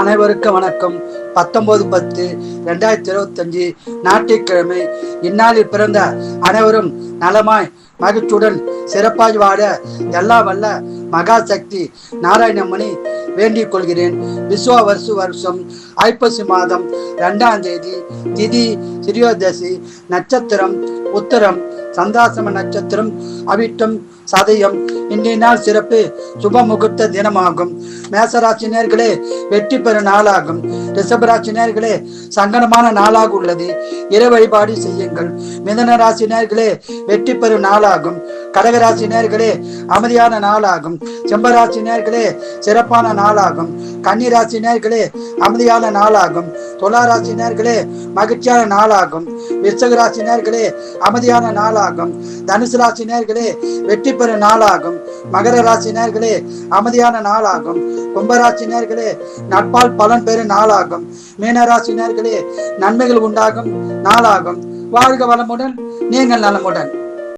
அனைவருக்கும் வணக்கம். பத்தொன்பது பத்து ரெண்டாயிரத்தி இருபத்தஞ்சு ஞாயிற்றுக்கிழமை. இந்நாளில் பிறந்த அனைவரும் நலமாய் மகிழ்ச்சியுடன் சிறப்பாய் வாழ எல்லாம் வல்ல மகாசக்தி நாராயணமணி வேண்டிக் கொள்கிறேன் விஸ்வ வருஷ வருஷம் ஐப்பசி மாதம் ரெண்டாம் தேதி திதி சிறியோதசி நட்சத்திரம் உத்தரம் சந்தாசம நட்சத்திரம் அவிட்டம் சதயம் இன்றைய நாள் சிறப்பு சுப முகூர்த்த தினமாகும் மேசராசினியர்களே வெற்றி பெறும் நாளாகும். ரிஷபராசினியர்களே சங்கடமான நாளாக உள்ளது. இறை வழிபாடு செய்யுங்கள். மிதன ராசினியர்களே வெற்றி பெறும் நாளாகும். கடகராசினியர்களே அமைதியான நாளாகும். செம்பராசினியர்களே சிறப்பான நாளாகும். கன்னிராசினியர்களே அமைதியான நாளாகும். துளாராசினியர்களே மகிழ்ச்சியான நாளாகும். விருச்சக நேர்களே அமைதியான நாளாகும். தனுசு ராசினியர்களே வெற்றி பெறும் நாளாகும். மகர ராசினியர்களே அமைதியான நாளாகும். கும்பராசினியர்களே நட்பால் பலன் பெறும் நாளாகும். மீனராசினியர்களே நன்மைகள் உண்டாகும் நாளாகும். வாழ்க வளமுடன் நீங்கள் நலமுடன்.